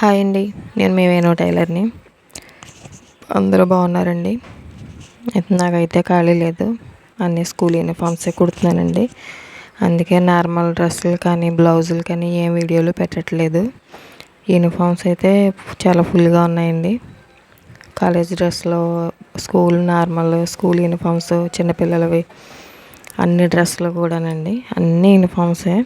Hi అండి. నేను మీ వేణు టైలర్ని. అందరూ బాగున్నారండి. నాకైతే ఖాళీ లేదు. అన్ని స్కూల్ యూనిఫామ్సే కుడుతున్నానండి. అందుకే నార్మల్ డ్రెస్సులు కానీ బ్లౌజులు కానీ ఏం వీడియోలు పెట్టట్లేదు. యూనిఫామ్స్ అయితే చాలా ఫుల్గా ఉన్నాయండి. కాలేజ్ డ్రెస్సులు స్కూల్ నార్మల్ స్కూల్ యూనిఫామ్స్ చిన్నపిల్లలవి అన్ని డ్రెస్సులు కూడానండి. అన్ని యూనిఫామ్సే.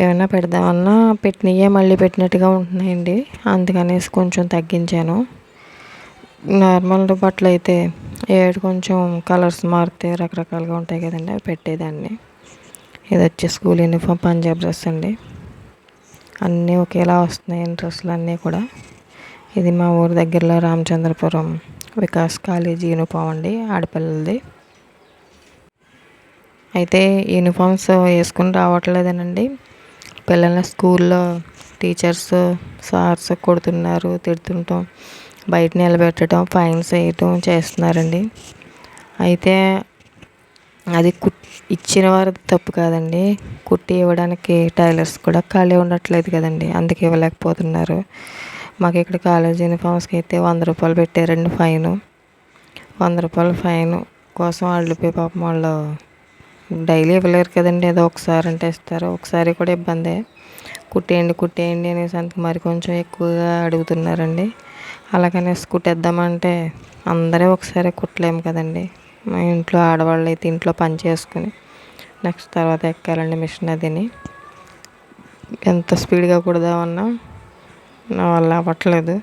ఏమైనా పెడదామన్నా పెట్టినయే మళ్ళీ పెట్టినట్టుగా ఉంటున్నాయండి. అందుకనేసి కొంచెం తగ్గించాను. నార్మల్ బట్టలు అయితే ఏడు కొంచెం కలర్స్ మారితే రకరకాలుగా ఉంటాయి కదండి అవి పెట్టేదాన్ని. ఇది వచ్చి స్కూల్ యూనిఫామ్ పంజాబ్ డ్రెస్ అండి. అన్నీ ఒకేలా వస్తున్నాయి డ్రెస్సులు అన్నీ కూడా. ఇది మా ఊరి దగ్గరలో రామచంద్రపురం వికాస్ కాలేజీ యూనిఫామ్ అండి ఆడపిల్లలది. అయితే యూనిఫామ్స్ వేసుకుని రావట్లేదేనండి. పిల్లల్ని స్కూల్లో టీచర్స్ సార్స్ కొడుతున్నారు తిడుతుంటాం బయట నిలబెట్టడం ఫైన్స్ వేయటం చేస్తున్నారండి. అయితే అది కుట్ ఇచ్చిన వారి తప్పు కాదండి. కుట్టి ఇవ్వడానికి టైలర్స్ కూడా ఖాళీ ఉండట్లేదు కదండి. అందుకే ఇవ్వలేకపోతున్నారు. మాకు ఇక్కడ కాలేజ్ యూనిఫామ్స్కి అయితే వంద రూపాయలు పెట్టారండి ఫైన్. వంద రూపాయల ఫైన్ కోసం వాళ్ళు పాపం వాళ్ళు డైలీ ఇవ్వలేరు కదండి. ఏదో ఒకసారి అంటే ఇస్తారు. ఒకసారి కూడా ఇబ్బందే. కుట్టేయండి కుట్టేయండి అనేసి అంత మరి కొంచెం ఎక్కువగా అడుగుతున్నారండి. అలాగనేసి కుట్టేద్దామంటే అందరూ ఒకసారి కుట్టలేము కదండి. మా ఇంట్లో ఆడవాళ్ళు అయితే ఇంట్లో పని చేసుకుని నెక్స్ట్ తర్వాత ఎక్కాలండి మిషన్ అదిని. ఎంత స్పీడ్గా కుడదామన్నా నా వల్ల అవ్వట్లేదు.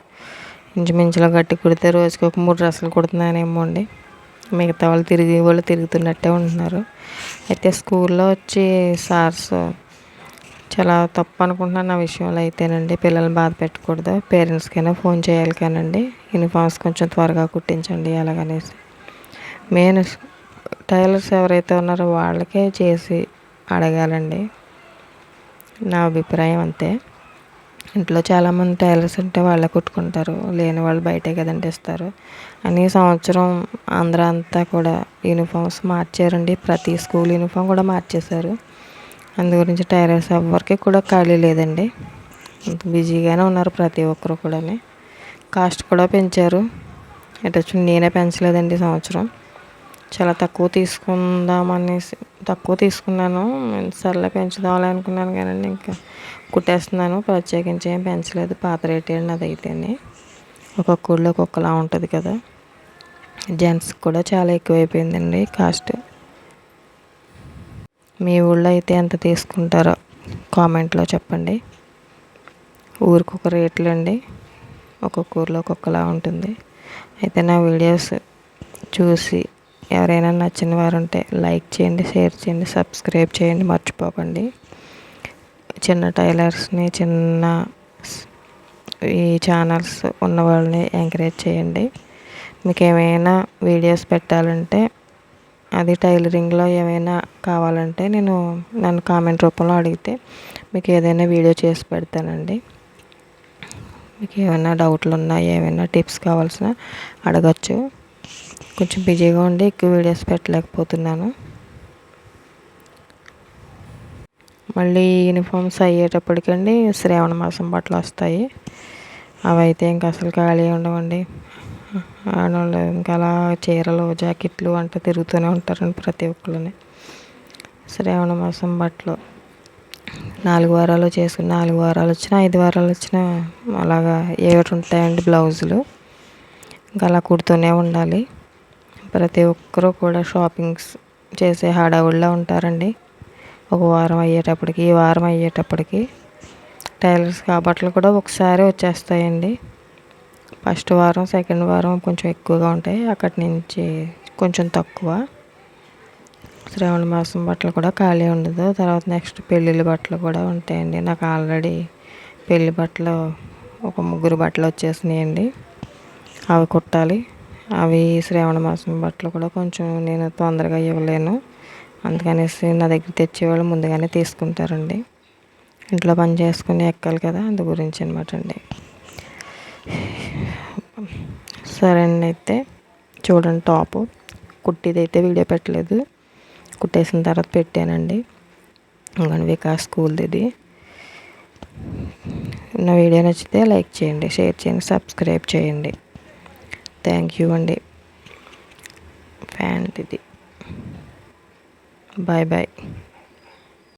ఇంచుమించులో గట్టి కుడితే రోజుకి ఒక మూడు డ్రెస్సులు కుడుతున్నానేమో అండి మిగతా వాళ్ళు తిరిగి వాళ్ళు తిరుగుతున్నట్టే ఉంటున్నారు. అయితే స్కూల్లో వచ్చి సార్స్ చాలా తప్పు అనుకుంటున్నాను ఆ విషయంలో అయితేనండి. పిల్లల్ని బాధ పెట్టకూడదు. పేరెంట్స్కైనా ఫోన్ చేయాలి కానండి యూనిఫామ్స్ కొంచెం త్వరగా కుట్టించండి అలాగనేసి మెయిన్ టైలర్స్ ఎవరైతే ఉన్నారో వాళ్ళకే చేసి అడగాలండి. నా అభిప్రాయం అంతే. ఇంట్లో చాలామంది టైలర్స్ ఉంటే వాళ్ళే కుట్టుకుంటారు. లేని వాళ్ళు బయటే కదండి ఇస్తారు అని సంవత్సరం ఆంధ్ర అంతా కూడా యూనిఫామ్స్ మార్చారండి. ప్రతి స్కూల్ యూనిఫామ్ కూడా మార్చేశారు. అందు గురించి టైలర్స్ ఎవరికి కూడా ఖాళీ లేదండి. బిజీగానే ఉన్నారు ప్రతి ఒక్కరు కూడా కాస్ట్ కూడా పెంచారు. ఎటు నేనే పెంచలేదండి సంవత్సరం. చాలా తక్కువ తీసుకుందామనేసి తక్కువ తీసుకున్నాను. సర్లే పెంచుదామని అనుకున్నాను కానీ ఇంకా కుట్టేస్తున్నాను. ప్రత్యేకించి ఏం పెంచలేదు. పాత రేట్ అండి అది అయితేనే ఒక్కొక్క ఊళ్ళో ఒక్కొక్కలా ఉంటుంది కదా. జెంట్స్ కూడా చాలా ఎక్కువైపోయిందండి కాస్ట్. మీ ఊళ్ళో అయితే ఎంత తీసుకుంటారో కామెంట్లో చెప్పండి. ఊరికొక రేట్లు అండి ఒక్కొక్క ఊరిలో ఒక్కొక్కలా ఉంటుంది. అయితే నా వీడియోస్ చూసి ఎవరైనా నచ్చిన వారు ఉంటే లైక్ చేయండి షేర్ చేయండి సబ్స్క్రైబ్ చేయండి మర్చిపోకండి. చిన్న టైలర్స్ని చిన్న ఈ ఛానల్స్ ఉన్న వాళ్ళని ఎంకరేజ్ చేయండి. మీకు ఏమైనా వీడియోస్ పెట్టాలంటే అది టైలరింగ్లో ఏమైనా కావాలంటే నేను నన్ను కామెంట్ రూపంలో అడిగితే మీకు ఏదైనా వీడియో చేసి పెడతానండి. మీకు ఏమైనా డౌట్లు ఉన్నా ఏమైనా టిప్స్ కావాల్సిన అడగచ్చు. కొంచెం బిజీగా ఉండి ఎక్కువ వీడియోస్ పెట్టలేకపోతున్నాను. మళ్ళీ యూనిఫామ్స్ అయ్యేటప్పటికండి శ్రావణ మాసం బట్టలు వస్తాయి. అవి అయితే ఇంకా అసలు ఖాళీ ఉండవండి. ఆడవాళ్ళు ఇంకా అలా చీరలు జాకెట్లు అంట తిరుగుతూనే ఉంటారండి ప్రతి ఒక్కరిని శ్రావణ మాసం బట్టలు నాలుగు వారాలు చేసుకుని నాలుగు వారాలు వచ్చిన ఐదు వారాలు వచ్చిన అలాగా ఏమిటి ఉంటాయండి బ్లౌజులు. ఇంకా అలా కుడుతూనే ఉండాలి. ప్రతి ఒక్కరూ కూడా షాపింగ్స్ చేసే హడావుల్లో ఉంటారండి. ఒక వారం అయ్యేటప్పటికి ఈ వారం అయ్యేటప్పటికి టైలర్స్ బట్టలు కూడా ఒకసారి వచ్చేస్తాయండి. ఫస్ట్ వారం సెకండ్ వారం కొంచెం ఎక్కువగా ఉంటాయి. అక్కడి నుంచి కొంచెం తక్కువ. శ్రావణ మాసం బట్టలు కూడా ఖాళీ ఉండదు. తర్వాత నెక్స్ట్ పెళ్ళిళ్ళ బట్టలు కూడా ఉంటాయండి. నాకు ఆల్రెడీ పెళ్ళి బట్టలు ఒక ముగ్గురు బట్టలు వచ్చేసినాయండి. అవి కుట్టాలి. అవి శ్రావణ మాసం బట్టలు కూడా కొంచెం నేను తొందరగా ఇవ్వలేను. అందుకనేసి నా దగ్గర తెచ్చేవాళ్ళు ముందుగానే తీసుకుంటారండి. ఇంట్లో పని చేసుకుని ఎక్కాలి కదా అందు గురించి అనమాట అండి. సరే అండి అయితే చూడండి టాపు. కుట్టిది అయితే వీడియో పెట్టలేదు. కుట్టేసిన తర్వాత పెట్టానండి. ఇంకొని వికాస్ స్కూల్ది ఇది. నా వీడియో నచ్చితే లైక్ చేయండి షేర్ చేయండి సబ్స్క్రైబ్ చేయండి. థ్యాంక్ యూ అండి. ఫ్యాంట్ ఇది. Bye bye.